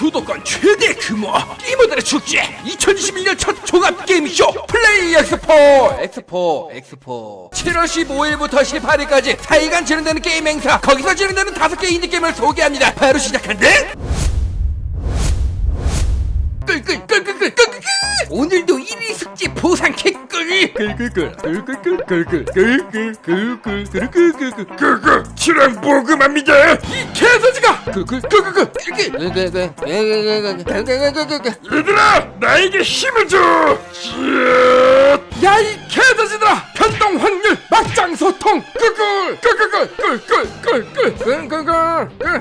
수도권 최대 규모. 게이머들의 축제. 2021년 첫 종합 게임쇼. 플레이 엑스포. 엑스포 엑스포. 7월 15일부터 18일까지 4일간 진행되는 게임 행사. 거기서 진행되는 다섯 개 인디 게임을 소개합니다. 바로 시작한대 끌끌끌끌끌끌끌 오늘도 1위 숙제 보상 개꿀 끌끌끌 끌끌끌 끌끌끌 끌끌끌끌끌끌 출연 보금합니다 이 개서지가 끌끌끌끌끌 얘들아 나에게 힘을 줘 야이 개서지들아 변동 확률 막장 소통 끌끌 끌끌끌 끌끌끌 끌끌끌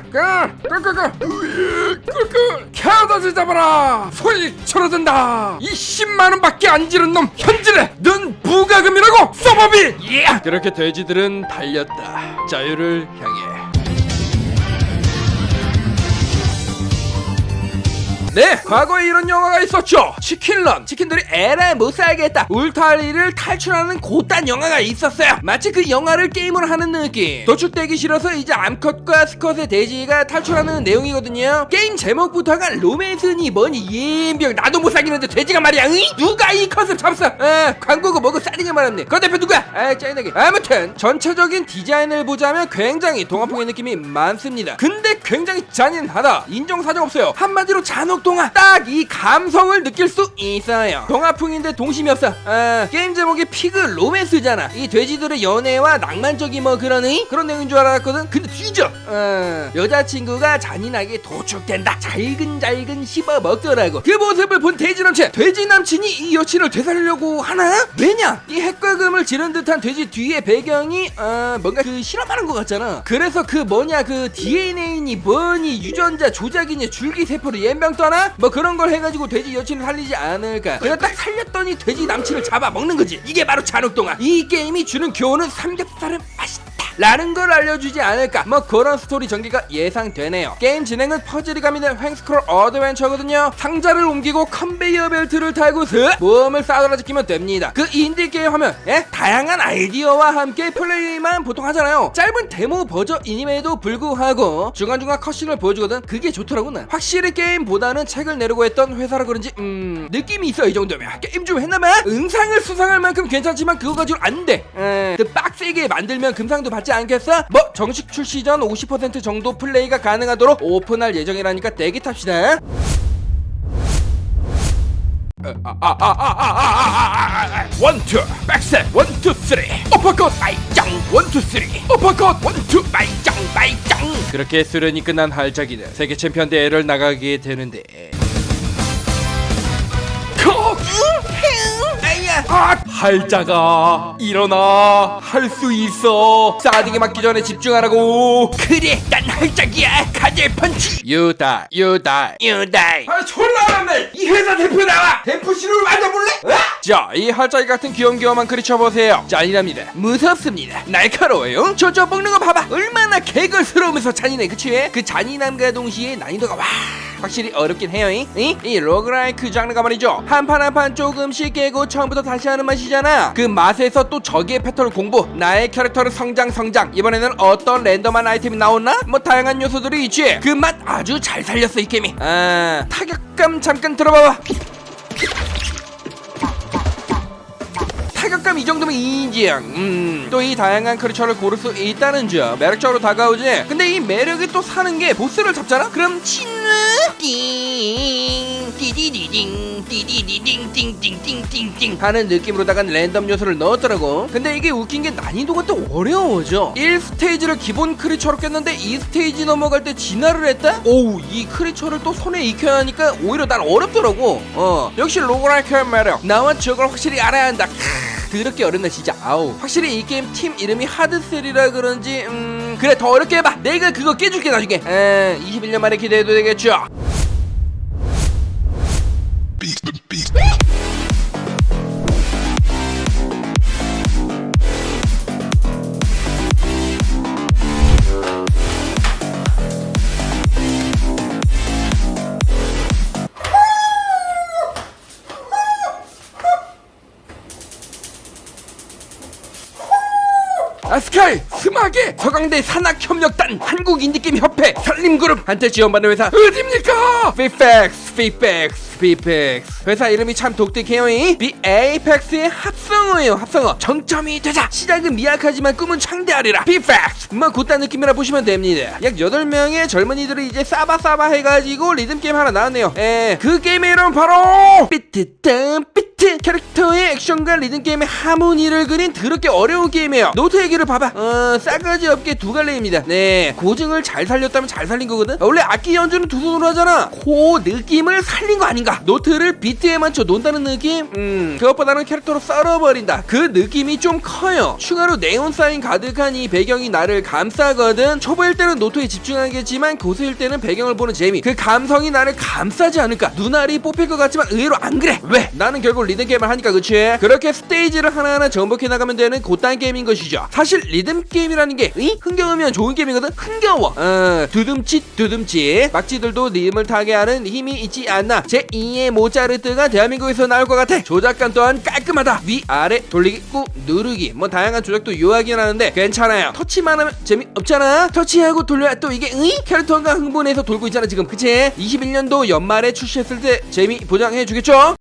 끌끌끌끌끌끌끌 개서지 잡아라. 소리 줄어든다. 이 10만원 밖에 안 지른 놈 현질해 넌 부가금이라고 서버비 예! 그렇게 돼지들은 달렸다. 자유를 향해 네, 과거에 이런 영화가 있었죠. 치킨런. 치킨들이 에라 못 살겠다. 울타리를 탈출하는 곧단 영화가 있었어요. 마치 그 영화를 게임으로 하는 느낌. 도축되기 싫어서 이제 암컷과 스컷의 돼지가 탈출하는 내용이거든요. 게임 제목부터가 로맨스니 뭐니 예병 나도 못 사귀는데 돼지가 말이야. 응? 누가 이 컷을 잡았어? 아, 광고고 뭐고 싸리게 말았네. 그 대표 누구야? 아, 짜증나게. 아무튼 전체적인 디자인을 보자면 굉장히 동화풍의 느낌이 많습니다. 근데 굉장히 잔인하다. 인정 사정 없어요. 한마디로 잔혹 동화. 딱 이 감성을 느낄 수 있어요. 동화풍인데 동심이 없어. 아, 게임 제목이 피그 로맨스잖아. 이 돼지들의 연애와 낭만적인 뭐 그런 의? 그런 내용인 줄 알았거든. 근데 뒤져. 어, 여자친구가 잔인하게 도축된다. 잘근잘근 씹어 먹더라고. 그 모습을 본 돼지 남친. 돼지 남친이 이 여친을 되살리려고 하나? 왜냐? 이 핵과금을 지른 듯한 돼지 뒤에 배경이 어, 뭔가 그 실험하는 것 같잖아. 그래서 그 뭐냐 그 DNA니 뭐니 유전자 조작이니 줄기세포를 연병 떠나 뭐 그런 걸 해가지고 돼지 여친을 살리지 않을까. 그래서 딱 살렸더니 돼지 남친을 잡아 먹는 거지. 이게 바로 잔혹동화. 이 게임이 주는 교훈은 삼겹살은 맛있다. 라는 걸 알려주지 않을까. 뭐 그런 스토리 전개가 예상되네요. 게임 진행은 퍼즐이 가미된 횡스크롤 어드벤처거든요. 상자를 옮기고 컨베이어 벨트를 달고서 모험을 쌓아지키면 됩니다. 그 인디 게임 하면 예? 다양한 아이디어와 함께 플레이만 보통 하잖아요. 짧은 데모 버전임에도 불구하고 중간중간 컷신을 보여주거든 그게 좋더라고 난 확실히 게임보다는 책을 내려고 했던 회사라 그런지 음 느낌이 있어 이 정도면. 게임 좀 했나봐? 은상을 수상할 만큼 괜찮지만 그거 가지고 안돼. 그 빡세게 만들면 금상도 받지 않겠어? 뭐 정식 출시 전 50% 정도 플레이가 가능하도록 오픈할 예정이라니까 대기 탑시다 원투 백셋 원투 쓰리 오퍼컷 마이짱 원투 쓰리 오퍼컷 원투 마이짱 마이짱 그렇게 수련이 끝난 할자기는 세계 챔피언 대회를 나가게 되는데 아, 할자가 일어나. 할 수 있어. 사딩에 맞기 전에 집중하라고. 그래 난 할자기야. 가젤 펀치. 유다 유다 유다. 아 졸라 어렵네. 이 회사 대표 나와. 대표 신호를 맞아볼래? 자이 할자기 같은 귀염귀염한 크리처 보세요. 잔인합니다. 무섭습니다. 날카로워요. 저저 먹는 거 봐봐. 얼마나 개걸스러우면서 잔인해 그치? 그 잔인함과 동시에 난이도가 와 확실히 어렵긴 해요 이, 이? 이 로그라이크 장르가 말이죠. 한 판 한 판 조금씩 깨고 처음부터 다시 하는 맛이 잖아. 그 맛에서 또 적의 패턴을 공부. 나의 캐릭터를 성장 성장. 이번에는 어떤 랜덤한 아이템이 나오나? 뭐 다양한 요소들이 있지. 그 맛 아주 잘 살렸어 이 게임이. 아 타격감 잠깐 들어봐봐 타격감 이 정도면 인정. 음, 또 이 다양한 크리처를 고를 수 있다는 점 매력적으로 다가오지. 근데 이 매력이 또 사는 게 보스를 잡잖아. 그럼 친느 띵 띠디디딩 띠디디딩 띵띵띵띵띵 하는 느낌으로다가 랜덤 요소를 넣었더라고. 근데 이게 웃긴 게 난이도가 또 어려워져. 1스테이지를 기본 크리처로 깼는데 2스테이지 넘어갈 때 진화를 했다? 오우 이 크리처를 또 손에 익혀야 하니까 오히려 난 어렵더라고. 어 역시 로그라이크의 매력. 나와 저걸 확실히 알아야 한다. 그렇게 어렵네 진짜 아우. 확실히 이 게임 팀 이름이 하드셀이라 그런지 음 그래 더 어렵게 해봐. 내가 그거 깨줄게 나중에. 에 21년 만에 기대해도 되겠죠 아 스카이 스마게! 서강대 산학협력단 한국인디게임협회 산림그룹한테 지원받는 회사. 어딥니까? 피팩스 피팩스 피팩스 회사 이름이 참 독특해요 이. 비에이펙스의 합성어예요 합성어. 정점이 되자. 시작은 미약하지만 꿈은 창대하리라. 비팩스 뭐 그딴 느낌이라 보시면 됩니다. 약 8명의 젊은이들이 이제 싸바싸바 해가지고 리듬게임 하나 나왔네요. 에그 게임의 이름 바로 삐트땀 삐 트 캐릭터의 액션과 리듬 게임의 하모니를 그린 더럽게 어려운 게임이에요. 노트 얘기를 봐봐. 어 싸가지 없게 두 갈래입니다. 네 고증을 잘 살렸다면 잘 살린 거거든. 원래 악기 연주는 두 손으로 하잖아. 그 느낌을 살린 거 아닌가? 노트를 비트에 맞춰 논다는 느낌? 음 그것보다는 캐릭터로 썰어버린다. 그 느낌이 좀 커요. 추가로 네온 사인 가득한 이 배경이 나를 감싸거든. 초보일 때는 노트에 집중하겠지만 고수일 때는 배경을 보는 재미. 그 감성이 나를 감싸지 않을까? 눈알이 뽑힐 것 같지만 의외로 안 그래. 왜? 나는 결국 리듬 게임을 하니까 그치? 그렇게 스테이지를 하나하나 정복해 나가면 되는 곧단 게임인 것이죠. 사실 리듬 게임이라는 게 이? 흥겨우면 좋은 게임이거든? 흥겨워. 어 두둠칫 두둠칫 막지들도 리듬을 타게 하는 힘이 있지 않나. 제 2의 모차르트가 대한민국에서 나올 것 같아. 조작감 또한 깔끔하다. 위 아래 돌리기 꾹 누르기. 뭐 다양한 조작도 유하긴 하는데 괜찮아요. 터치만 하면 재미 없잖아. 터치하고 돌려야 또 이게 의? 캐릭터가 흥분해서 돌고 있잖아 지금. 그치? 21년도 연말에 출시했을 때 재미 보장해 주겠죠?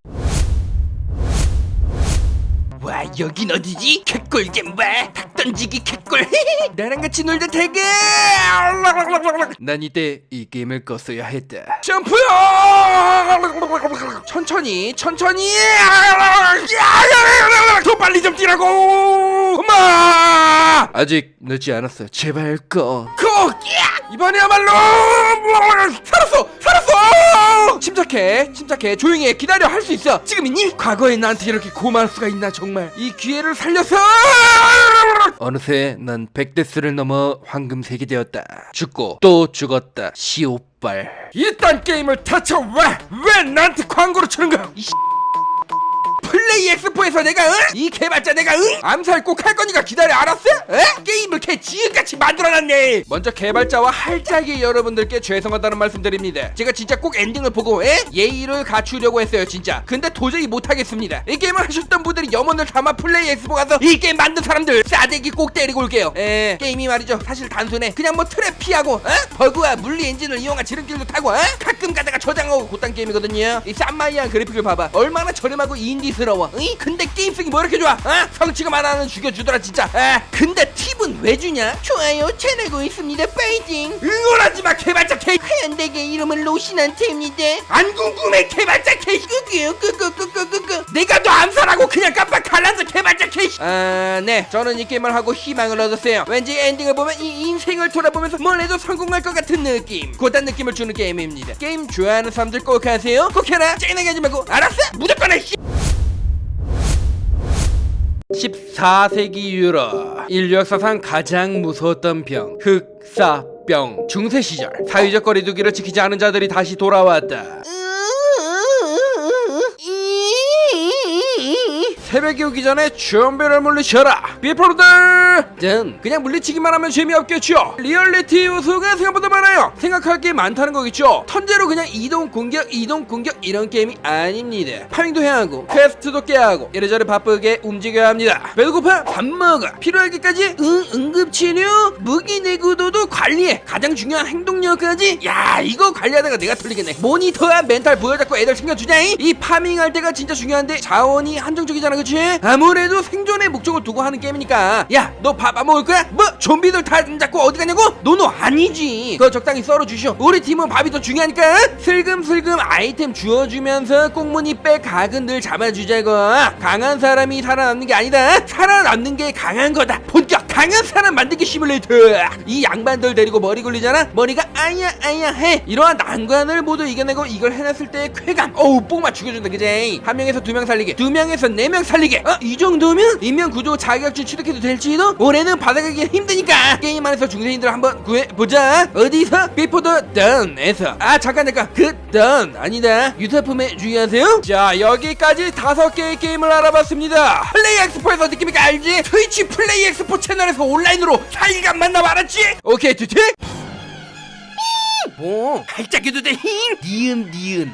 와 여긴 어디지? 캣꿀잼 와닭 던지기 캣꿀. 나랑 같이 놀다 되게 난 이때 이 게임을 껐어야 했다. 점프요 천천히 천천히! 더 빨리 좀 뛰라고! 엄마! 아직 늦지 않았어. 제발 꺼. 꺼! 이번에야말로! 살았어 살았어 침착해 침착해. 조용히 해. 기다려. 할 수 있어. 지금이니? 과거에 나한테 이렇게 고마울 수가 있나 정말. 이 기회를 살려서! 어느새 난 백데스를 넘어 황금색이 되었다. 죽고 또 죽었다. 시오빨 이딴 게임을 대체 왜? 왜 나한테 광고를 치는 거야? 이 엑스포에서 내가 응? 이 개발자 내가 응? 암살 꼭 할 거니까 기다려 알았어? 에? 게임을 개 지읒같이 만들어놨네 먼저 개발자와 할짝이 여러분들께 죄송하다는 말씀드립니다 제가 진짜 꼭 엔딩을 보고 에? 예의를 갖추려고 했어요 진짜 근데 도저히 못하겠습니다 이 게임을 하셨던 분들이 염원을 담아 플레이 엑스포 가서 이 게임 만든 사람들 싸대기 꼭 때리고 올게요 에 게임이 말이죠 사실 단순해 그냥 뭐 트랩 피하고 어? 버그와 물리 엔진을 이용한 지름길도 타고 어? 가끔 가다가 저장하고 그딴 게임이거든요 이 쌈마이한 그래픽을 봐봐 얼마나 저렴하고 인디스러워 응? 근데 게임성이 뭐 이렇게 좋아? 어? 성취감 하나는 죽여주더라 진짜. 아, 근데 팁은 왜 주냐? 좋아요 잘하고 있습니다. 파이팅. 응원하지 마 개발자 개 하얀 대게 이름은 로신한테입니다 안 궁금해 개발자 개 끄끄요 끄끄끄끄끄끄 내가 너 암살하고 그냥 깜빡 갈라서 개발자 개 아네. 저는 이 게임을 하고 희망을 얻었어요. 왠지 엔딩을 보면 이 인생을 돌아보면서 뭘 해도 성공할 것 같은 느낌. 그딴 느낌을 주는 게임입니다. 게임 좋아하는 사람들 꼭 하세요. 꼭 해라. 짜증나게 하지 말고. 알았어? 무조건 해 씨. 14세기 유럽 인류 역사상 가장 무서웠던 병 흑사병 중세 시절. 사회적 거리두기를 지키지 않은 자들이 다시 돌아왔다 새벽이 오기 전에 좀비를 물리쳐라. 비프로들! 든 그냥 물리치기만 하면 재미없겠죠 리얼리티 요소가 생각보다 많아요. 생각할 게 많다는 거겠죠? 턴제로 그냥 이동 공격 이동 공격 이런 게임이 아닙니다. 파밍도 해야 하고 퀘스트도 깨야 하고 이래저래 바쁘게 움직여야 합니다. 배고파? 밥 먹어. 필요하기까지 응 응급치료 무기 내구도도 관리해. 가장 중요한 행동력까지. 야 이거 관리하다가 내가 틀리겠네. 모니터야 멘탈 부여잡고 애들 챙겨주자잉 이 파밍할 때가 진짜 중요한데 자원이 한정적이잖아 그치? 아무래도 생존의 목적을 두고 하는 게임이니까. 야 너 밥 안 먹을 거야? 뭐? 좀비들 다 잡고 어디 가냐고? 노노 아니지. 그거 적당히 썰어 주시오. 우리 팀은 밥이 더 중요하니까. 슬금슬금 아이템 주어주면서 꽁무니 백 각은 늘 잡아주자고 강한 사람이 살아남는 게 아니다. 살아남는 게 강한 거다. 본격 강한 사람 만들기 시뮬레이터. 이 양반들 데리고 머리 굴리잖아? 머리가 아야 아야 해. 이러한 난관을 모두 이겨내고 이걸 해냈을 때의 쾌감. 어우 뽕마 죽여준다 그제. 한 명에서 두 명 살리게 두 명에서 네 명 살리게. 어? 이 정도면 인명 구조 자격증 취득해도 될지도? 올해는 받아가기 힘드니까. 게임 안에서 중세인들 한번 구해보자. 어디서? 비포 더 던에서. 아 잠깐 잠깐. 그던 아니다. 유사품에 주의하세요. 자 여기까지 다섯 개의 게임을 알아봤습니다. 플레이 엑스포에서 느낌이가 알지? 트위치 플레이 엑스포 채널 에서 온라인으로 4일간 만나 말았지? 오케이 투트 뭐? 활짝해도 돼힘 니은 니은